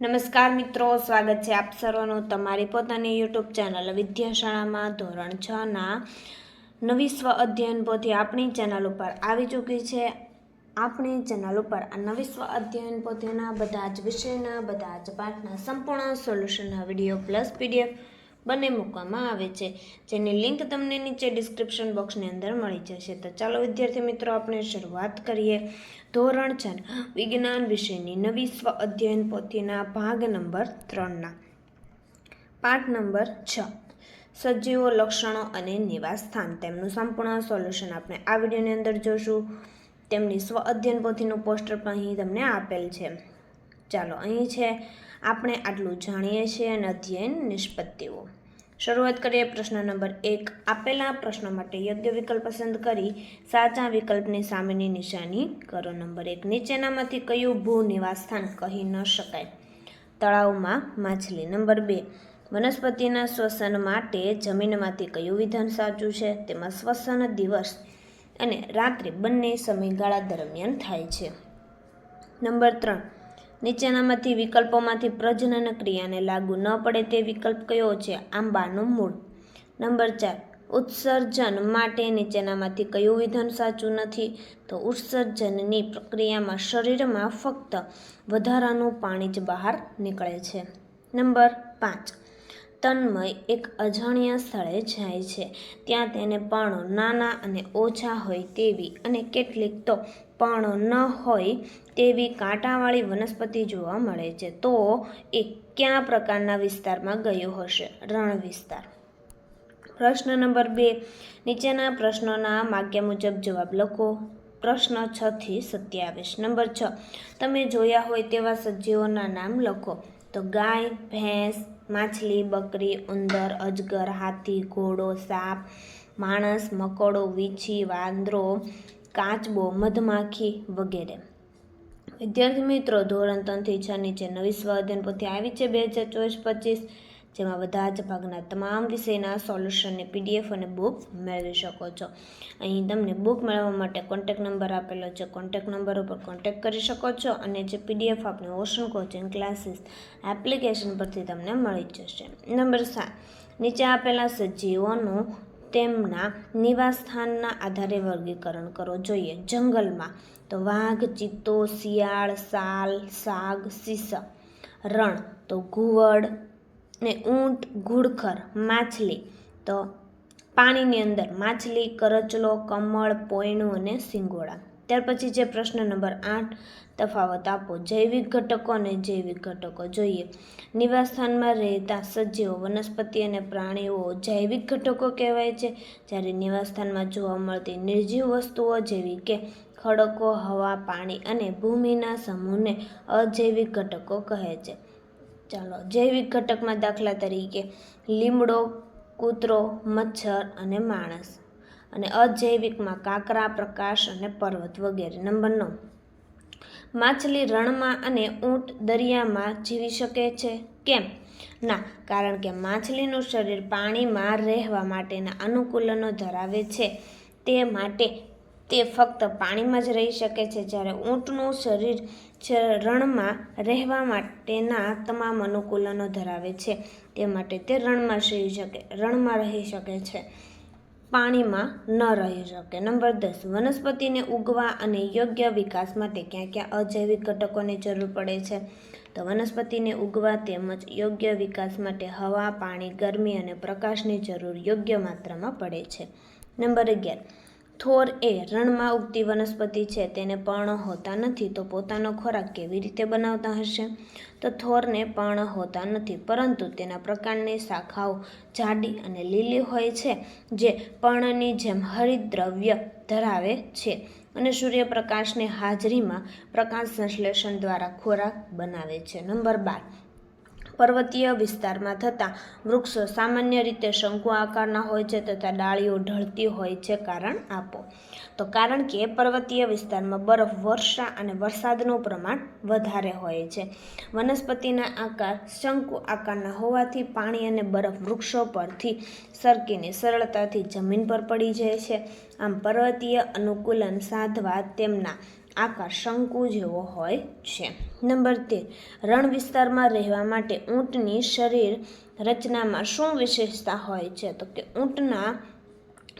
નમસ્કાર મિત્રો, સ્વાગત છે આપ સર્વનું તમારી પોતાની યુટ્યુબ ચેનલ વિદ્યાશાળામાં ધોરણ છ ના નવી સ્વ અધ્યયન પોથી આપણી ચેનલ ઉપર આવી ચૂકી છે. આપણી ચેનલ ઉપર આ નવી સ્વ અધ્યયન પોથીના બધા જ વિષયના, બધા જ પાઠના સંપૂર્ણ સોલ્યુશનના વીડિયો પ્લસ પીડીએફ બંને મૂકવામાં આવે છે, જેની લિંક તમને નીચે ડિસ્ક્રિપ્શન બોક્સની અંદર મળી જશે. તો ચાલો વિદ્યાર્થી મિત્રો, આપણે શરૂઆત કરીએ. ધોરણ છ, વિજ્ઞાન વિષયની નવી સ્વ અધ્યયન પોથીના ભાગ નંબર ત્રણના પાઠ નંબર છ, સજીવો, લક્ષણો અને નિવાસ સ્થાન. તેમનું સંપૂર્ણ સોલ્યુશન આપણે આ વિડીયોની અંદર જોશું. તેમની સ્વ અધ્યયન પોથીનું પોસ્ટર પણ અહીં તમને આપેલ છે. ચાલો અહીં છે, આપણે આટલું જાણીએ છીએ અને અધ્યયન નિષ્પત્તિઓ. શરૂઆત કરીએ પ્રશ્ન નંબર એક. આપેલા પ્રશ્નો માટે યોગ્ય વિકલ્પ પસંદ કરી સાચા વિકલ્પની સામેની નિશાની કરો. નંબર એક, નીચેનામાંથી કયું ભૂ નિવાસસ્થાન કહી ન શકાય? તળાવમાં માછલી. નંબર બે, વનસ્પતિના શ્વસન માટે જમીનમાંથી કયું વિધાન સાચું છે? તેમાં શ્વસન દિવસ અને રાત્રે બંને સમયગાળા દરમિયાન થાય છે. નંબર ત્રણ નીચેનામાંથી વિકલ્પોમાંથી પ્રજનન ક્રિયાને લાગુ ન પડે તે વિકલ્પ કયો છે? આંબાનું મૂળ. નંબર ચાર. ઉત્સર્જન માટે નીચેનામાંથી કયું વિધાન સાચું નથી? તો ઉત્સર્જનની પ્રક્રિયામાં શરીરમાં ફક્ત વધારાનું પાણી જ બહાર નીકળે છે. નંબર પાંચ. તન્મય એક અજાણ્યા સ્થળે જાય છે. ત્યાં તેને પર્ણો નાના અને ઓછા હોય તેવી અને કેટલીક તો પર્ણો ન હોય તેવી કાંટાવાળી વનસ્પતિ જોવા મળે છે. તો એ કયા પ્રકારના વિસ્તારમાં ગયો હશે? રણ વિસ્તાર. પ્રશ્ન નંબર બે. નીચેના પ્રશ્નોના વાક્ય મુજબ જવાબ લખો. પ્રશ્ન છ થી સત્યાવીસ. નંબર છ. તમે જોયા હોય તેવા સજીવોના નામ લખો. તો ગાય, ભેંસ માછલી, બકરી, ઉંદર, અજગર, હાથી, ઘોડો, સાપ, માણસ, મકોડો, વીછી, વાંદરો, કાચબો, મધમાખી વગેરે. વિદ્યાર્થી મિત્રો, ધોરણ ત્રણથી છ નીચે નવી સ્વ અધ્યયન પોથી આવી છે, બે હજાર ચોવીસ પચીસ. જેમાં બધા જ ભાગના તમામ વિષયના સોલ્યુશનની પીડીએફ અને બુક મેળવી શકો છો. અહીં તમને બુક મેળવવા માટે કોન્ટેક નંબર આપેલો છે. કોન્ટેક નંબર ઉપર કોન્ટેક કરી શકો છો અને જે પીડીએફ આપણે ઓશન કોચિંગ ક્લાસીસ એપ્લિકેશન પરથી તમને મળી જશે. નંબર સાત, નીચે આપેલા સજીવોનું તેમના નિવાસ સ્થાનના આધારે વર્ગીકરણ કરવું જોઈએ, જંગલમાં તો વાઘ, ચિત્તો, શિયાળ, સાલ, સાગ સીસા રણ, તો ઘુવડ ને ઊંટ ઘુડખર માછલી. તો પાણીની અંદર માછલી, કરચલો, કમળ, પોયણું અને સિંગોડા ત્યાર પછી જે પ્રશ્ન નંબર આઠ તફાવત આપો. જૈવિક ઘટકો અને જૈવિક ઘટકો. જોઈએ. નિવાસસ્થાનમાં રહેતા સજીવો, વનસ્પતિ અને પ્રાણીઓ જૈવિક ઘટકો કહેવાય છે. જ્યારે નિવાસસ્થાનમાં જોવા મળતી નિર્જીવ વસ્તુઓ જેવી કે ખડકો, હવા, પાણી અને ભૂમિના સમૂહને અજૈવિક ઘટકો કહે છે. ચાલો, જૈવિક ઘટકમાં દાખલા તરીકે લીમડો, કૂતરો, મચ્છર અને માણસ અને અજૈવિકમાં કાંકરા, પ્રકાશ અને પર્વત વગેરે. નંબર નવ. માછલી રણમાં અને ઊંટ દરિયામાં જીવી શકે છે? કેમ? ના, કારણ કે માછલીનું શરીર પાણીમાં રહેવા માટેના અનુકૂલનો ધરાવે છે. તે માટે તે ફક્ત પાણીમાં જ રહી શકે છે. જ્યારે ઊંટનું શરીર રણમાં રહેવા માટેના તમામ અનુકૂલનો ધરાવે છે. તે માટે તે રણમાં રહી શકે, રણમાં રહી શકે છે. પાણીમાં ન રહી શકે. નંબર દસ, વનસ્પતિને ઉગવા અને યોગ્ય વિકાસ માટે ક્યાં ક્યાં અજૈવિક ઘટકોની જરૂર પડે છે? તો વનસ્પતિને ઉગવા તેમજ યોગ્ય વિકાસ માટે હવા, પાણી, ગરમી અને પ્રકાશની જરૂર યોગ્ય માત્રામાં પડે છે. નંબર અગિયાર થોર એ રણમાં ઉગતી વનસ્પતિ છે, તેને પર્ણ હોતા નથી તો પોતાનો ખોરાક કેવી રીતે બનાવતા હશે? તો થોરને પર્ણ હોતા નથી, પરંતુ તેના પ્રકારની શાખાઓ જાડી અને લીલી હોય છે, જે પર્ણની જેમ હરિદ્રવ્ય ધરાવે છે અને સૂર્યપ્રકાશની હાજરીમાં પ્રકાશ સંશ્લેષણ દ્વારા ખોરાક બનાવે છે. નંબર બાર પર્વતીય વિસ્તારમાં થતા વૃક્ષો સામાન્ય રીતે શંકુ આકારના હોય છે તથા ડાળીઓ ઢળતી હોય છે કારણ આપો. તો કારણ કે પર્વતીય વિસ્તારમાં બરફ વર્ષા અને વરસાદનું પ્રમાણ વધારે હોય છે. વનસ્પતિના આકાર શંકુ આકારના હોવાથી પાણી અને બરફ વૃક્ષો પરથી સરકીને સરળતાથી જમીન પર પડી જાય છે. આમ પર્વતીય અનુકૂલન સાધવા તેમના આકાર શંકુ જેવો હોય છે. નંબર તેર રણ વિસ્તારમાં રહેવા માટે ઊંટની શરીર રચનામાં શું વિશેષતા હોય છે? તો કે ઊંટના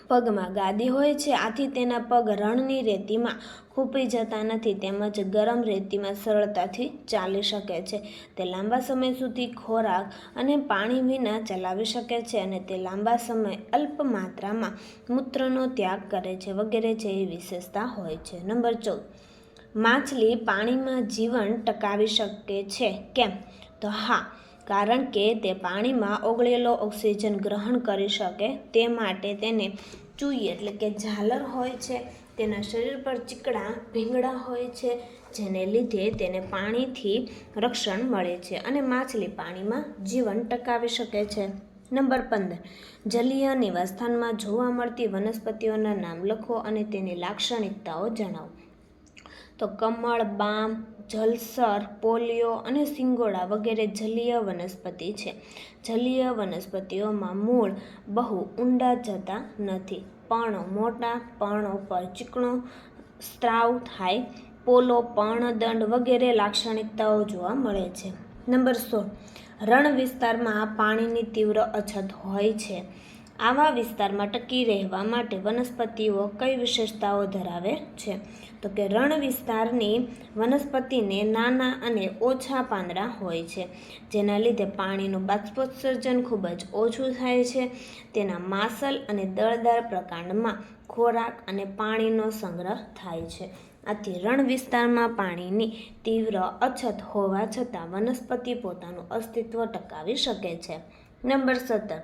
પગમાં ગાદી હોય છે, આથી તેના પગ રણની રેતીમાં ખૂંપી જતા નથી તેમજ ગરમ રેતીમાં સરળતાથી ચાલી શકે છે. તે લાંબા સમય સુધી ખોરાક અને પાણી વિના ચલાવી શકે છે અને તે લાંબા સમય અલ્પ માત્રામાં મૂત્રનો ત્યાગ કરે છે વગેરે જેવી વિશેષતા હોય છે. નંબર ચૌદ. માછલી પાણીમાં જીવન ટકાવી શકે છે. કેમ? તો હા કારણ કે તે પાણીમાં ઓગળેલો ઓક્સિજન ગ્રહણ કરી શકે તે માટે તેને ચૂઈ એટલે કે ઝાલર હોય છે. તેના શરીર પર ચીકણા ભીંગડા હોય છે, જેને લીધે તેને પાણીથી રક્ષણ મળે છે અને માછલી પાણીમાં જીવન ટકાવી શકે છે. નંબર પંદર. જલીય નિવાસસ્થાનમાં જોવા મળતી વનસ્પતિઓના નામ લખો અને તેની લાક્ષણિકતાઓ જણાવો. તો કમળ, બામ જલસર, પોલિયો અને સિંગોડા વગેરે જલીય વનસ્પતિ છે. જલીય વનસ્પતિઓમાં મૂળ બહુ ઊંડા જતા નથી. પર્ણો મોટા, પર્ણો પર ચીકણો સ્ત્રાવ થાય. પોલો, પર્ણદંડ વગેરે લાક્ષણિકતાઓ જોવા મળે છે. નંબર સોળ. રણ વિસ્તારમાં પાણીની તીવ્ર અછત હોય છે. આવા વિસ્તારમાં ટકી રહેવા માટે વનસ્પતિઓ કઈ વિશેષતાઓ ધરાવે છે? તો કે રણ વિસ્તારની વનસ્પતિને નાના અને ઓછા પાંદડા હોય છે. જેના લીધે પાણીનું બાષ્પોત્સર્જન ખૂબ જ ઓછું થાય છે. તેના માસલ અને દળદાર પ્રકાંડમાં ખોરાક અને પાણીનો સંગ્રહ થાય છે. આથી રણ વિસ્તારમાં પાણીની તીવ્ર અછત હોવા છતાં વનસ્પતિ પોતાનું અસ્તિત્વ ટકાવી શકે છે. નંબર સત્તર.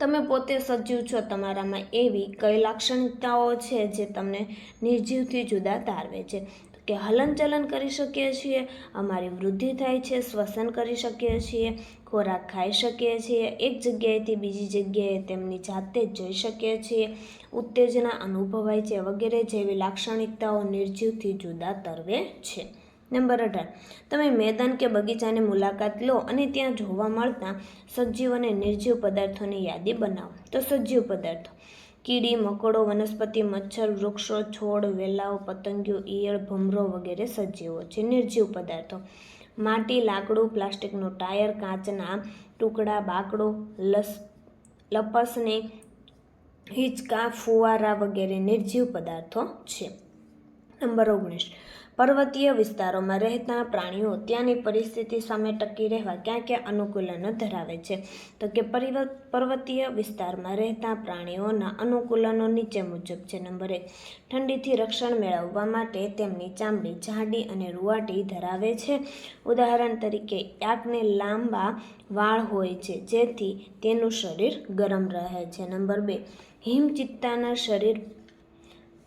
તમે પોતે સજીવ છો તમારામાં એવી કઈ લાક્ષણિકતાઓ છે જે તમને નિર્જીવથી જુદા તારવે છે? કે હલનચલન કરી શકીએ છીએ, અમારી વૃદ્ધિ થાય છે, શ્વસન કરી શકીએ છીએ, ખોરાક ખાઈ શકીએ છીએ, એક જગ્યાએથી બીજી જગ્યાએ તેમની જાતે જઈ શકીએ છીએ, ઉત્તેજના અનુભવાય છે વગેરે જેવી લાક્ષણિકતાઓ નિર્જીવથી જુદા તરવે છે. નંબર અઢાર. તમે મેદાન કે બગીચાની મુલાકાત લો અને ત્યાં જોવા મળતા સજીવ અને નિર્જીવ પદાર્થોની યાદી બનાવો. તો સજીવ પદાર્થો. કીડી, મકોડો, વનસ્પતિ, મચ્છર, વૃક્ષો, છોડ, વેલાઓ પતંગિયો ઈયળ, ભમરો વગેરે સજીવો છે. નિર્જીવ પદાર્થો. માટી, લાકડું, પ્લાસ્ટિકનું ટાયર, કાચના ટુકડા, બાકડો, લસ લપસણી હિંચકા, ફુવારા વગેરે નિર્જીવ પદાર્થો છે. નંબર ઓગણીસ. પર્વતીય વિસ્તારોમાં રહેતા પ્રાણીઓ ત્યાંની પરિસ્થિતિ સામે ટકી રહેવા ક્યાં ક્યાં અનુકૂલનો ધરાવે છે? તો કે પર્વતીય વિસ્તારમાં રહેતા પ્રાણીઓના અનુકૂલનો નીચે મુજબ છે નંબર એક. ઠંડીથી રક્ષણ મેળવવા માટે તેમની ચામડી, જાડી અને રૂવાટી ધરાવે છે. ઉદાહરણ તરીકે, યાકને લાંબા વાળ હોય છે, જેથી તેનું શરીર ગરમ રહે છે. નંબર બે. હિમચિત્તાના શરીર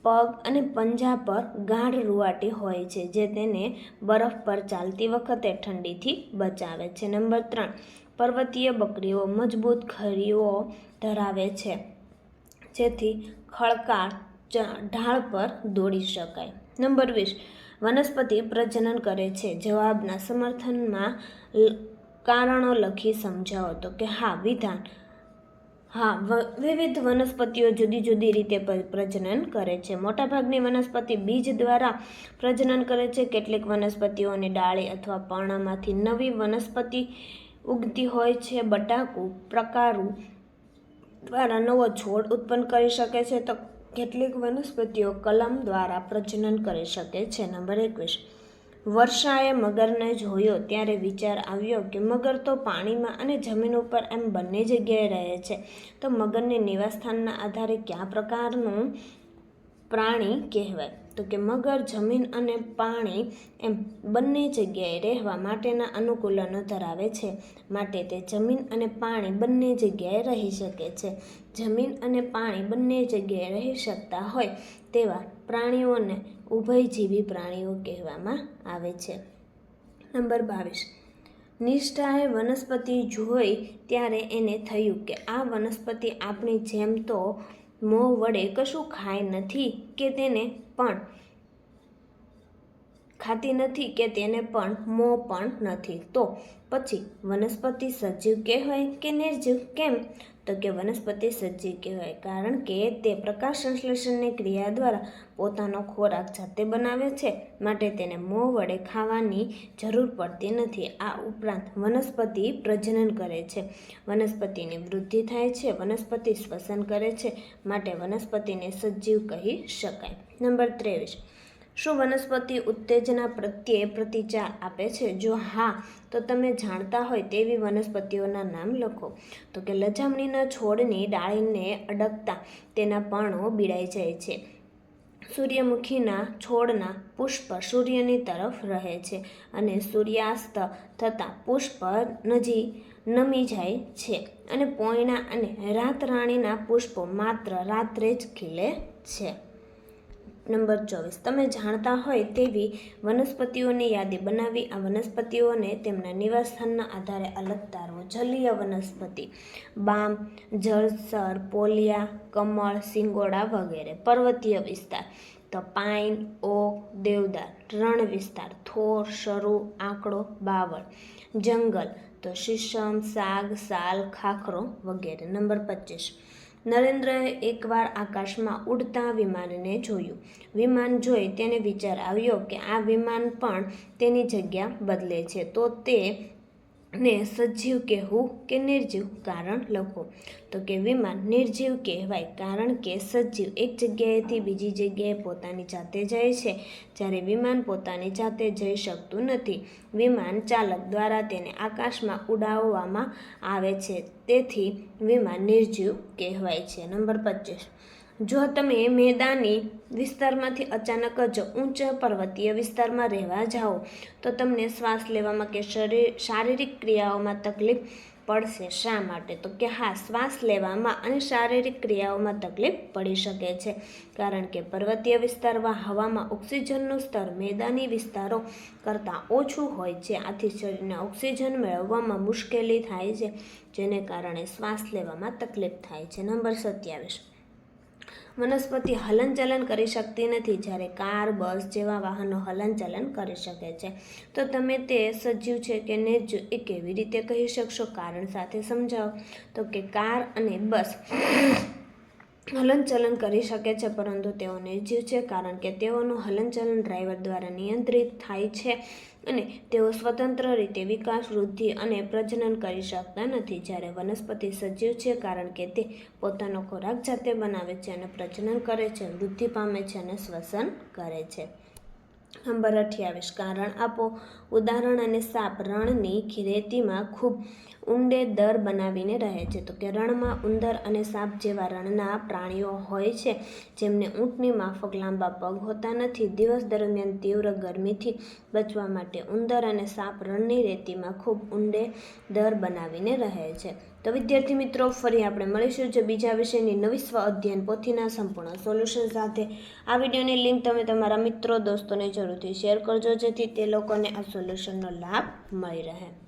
પગ અને પંજા પર ગાઢ રૂવાટી હોય છે, જે તેને બરફ પર ચાલતી વખતે ઠંડીથી બચાવે છે. નંબર ત્રણ, પર્વતીય બકરીઓ મજબૂત ખરીઓ ધરાવે છે, જેથી ખડકાળ ઢાળ પર દોડી શકાય. નંબર વીસ, વનસ્પતિ પ્રજનન કરે છે. જવાબના સમર્થનમાં કારણો લખી સમજાવો તો કે હા, વિધાન હા વિવિધ વનસ્પતિઓ જુદી જુદી રીતે પ્રજનન કરે છે. મોટાભાગની વનસ્પતિ બીજ દ્વારા પ્રજનન કરે છે. કેટલીક વનસ્પતિઓની ડાળી અથવા પર્ણમાંથી નવી વનસ્પતિ ઉગતી હોય છે. બટાકું પ્રકારું દ્વારા નવો છોડ ઉત્પન્ન કરી શકે છે. તો કેટલીક વનસ્પતિઓ કલમ દ્વારા પ્રજનન કરી શકે છે. નંબર એકવીસ. વર્ષાએ મગરને જોયો ત્યારે વિચાર આવ્યો કે મગર તો પાણીમાં અને જમીન ઉપર એમ બંને જગ્યાએ રહે છે. તો મગરને નિવાસસ્થાનના આધારે કયા પ્રકારનું પ્રાણી કહેવાય? તો કે મગર, જમીન અને પાણી એમ બંને જગ્યાએ રહેવા માટેના અનુકૂલનો ધરાવે છે. માટે તે જમીન અને પાણી બંને જગ્યાએ રહી શકે છે. જમીન અને પાણી બંને જગ્યાએ રહી શકતા હોય તેવા પ્રાણીઓને ઉભયજીવી પ્રાણીઓ કહેવામાં આવે છે. નંબર બાવીસ. નિષ્ઠાએ વનસ્પતિ જોઈ ત્યારે એને થયું કે આ વનસ્પતિ આપણી જેમ તો મોં વડે કશું ખાય નથી કે તેને પણ, ખાતી નથી કે તેને પણ, મોં પણ નથી. તો પછી વનસ્પતિ સજીવ કહેવાય કે નિર્જીવ? કેમ? તો કે વનસ્પતિ સજીવ કહેવાય. કારણ કે તે પ્રકાશ સંશ્લેષણની ક્રિયા દ્વારા પોતાનો ખોરાક જાતે બનાવે છે, માટે તેને મોં વડે ખાવાની જરૂર પડતી નથી. આ ઉપરાંત વનસ્પતિ પ્રજનન કરે છે. વનસ્પતિની વૃદ્ધિ થાય છે, વનસ્પતિ શ્વસન કરે છે, માટે વનસ્પતિને સજીવ કહી શકાય. નંબર ત્રેવીસ. શું વનસ્પતિ ઉત્તેજના પ્રત્યે પ્રતિચાર આપે છે? જો હા, તો તમે જાણતા હોય તેવી વનસ્પતિઓના નામ લખો. તો કે લજામણીના છોડની ડાળીને અડકતા તેના પર્ણો બીડાઈ જાય છે. સૂર્યમુખીના છોડના પુષ્પ સૂર્યની તરફ રહે છે અને સૂર્યાસ્ત થતાં પુષ્પ નજી નમી જાય છે અને પોયણા અને રાતરાણીના પુષ્પો માત્ર રાત્રે જ ખીલે છે. નંબર ચોવીસ. તમે જાણતા હોય તેવી વનસ્પતિઓની યાદી બનાવી આ વનસ્પતિઓને તેમના નિવાસસ્થાનના આધારે અલગ તારવો. જલીય વનસ્પતિ, બામ જળસર પોલિયા, કમળ, સિંગોડા વગેરે. પર્વતીય વિસ્તાર તો પાઇન ઓક, દેવદાર. રણ વિસ્તાર, થોર, શરૂ, આંકડો, બાવળ. જંગલ, તો શીશમ, સાગ, સાલ, ખાખરો વગેરે. નંબર પચીસ. નરેન્દ્રએ એકવાર આકાશમાં ઉડતા વિમાનને જોયું. વિમાન જોઈ તેને વિચાર આવ્યો કે આ વિમાન પણ તેની જગ્યા બદલે છે. તો તે ને સજીવ કહેવું કે નિર્જીવ કારણ લખો. તો કે વિમાન નિર્જીવ કહેવાય કારણ કે સજીવ એક જગ્યાએથી બીજી જગ્યાએ પોતાની જાતે જાય છે. જ્યારે વિમાન પોતાની જાતે જઈ શકતું નથી, વિમાન ચાલક દ્વારા તેને આકાશમાં ઉડાવવામાં આવે છે. તેથી વિમાન નિર્જીવ કહેવાય છે. નંબર પચીસ. જો તમે મેદાની વિસ્તારમાંથી અચાનક જ ઊંચા પર્વતીય વિસ્તારમાં રહેવા જાઓ, તો તમને શ્વાસ લેવામાં કે શરીર શારીરિક ક્રિયાઓમાં તકલીફ પડશે. શા માટે? તો કે હા, શ્વાસ લેવામાં અને શારીરિક ક્રિયાઓમાં તકલીફ પડી શકે છે. કારણ કે પર્વતીય વિસ્તારમાં હવામાં ઓક્સિજનનું સ્તર મેદાની વિસ્તારો કરતાં ઓછું હોય છે. આથી શરીરને ઓક્સિજન મેળવવામાં મુશ્કેલી થાય છે, જેને કારણે શ્વાસ લેવામાં તકલીફ થાય છે. નંબર સત્યાવીસ. વનસ્પતિ હલનચલન કરી શકતી નથી જ્યારે કાર, બસ જેવા વાહનો હલનચલન કરી શકે છે. તો તમે તે સજીવ છે કે નિર્જીવ એ કેવી રીતે કહી શકશો? કારણ સાથે સમજાવો. તો કે કાર અને બસ હલનચલન કરી શકે છે, પરંતુ તેઓ નિર્જીવ છે કારણ કે તેઓનું હલનચલન ડ્રાઈવર દ્વારા નિયંત્રિત થાય છે અને તેઓ સ્વતંત્ર રીતે વિકાસ, વૃદ્ધિ અને પ્રજનન કરી શકતા નથી. જ્યારે વનસ્પતિ સજીવ છે કારણ કે તે પોતાનો ખોરાક જાતે બનાવે છે અને પ્રજનન કરે છે, વૃદ્ધિ પામે છે અને શ્વસન કરે છે. નંબર અઠ્યાવીસ, કારણ આપો ઉદાહરણ અને સાપ રણની ખેતીમાં ખૂબ ઊંડે દર બનાવીને રહે છે. તો કે રણમાં ઉંદર અને સાપ જેવા રણના પ્રાણીઓ હોય છે, જેમને ઊંટની માફક લાંબા પગ હોતા નથી. દિવસ દરમિયાન તીવ્ર ગરમીથી બચવા માટે ઉંદર અને સાપ રણની રેતીમાં ખૂબ ઊંડે દર બનાવીને રહે છે. તો વિદ્યાર્થી મિત્રો, ફરી આપણે મળીશું જે બીજા વિષયની નવી સ્વ અધ્યયન પોથીના સંપૂર્ણ સોલ્યુશન સાથે. આ વિડીયોની લિંક તમે તમારા મિત્રો, દોસ્તોને જરૂરથી શેર કરજો, જેથી તે લોકોને આ સોલ્યુશનનો લાભ મળી રહે.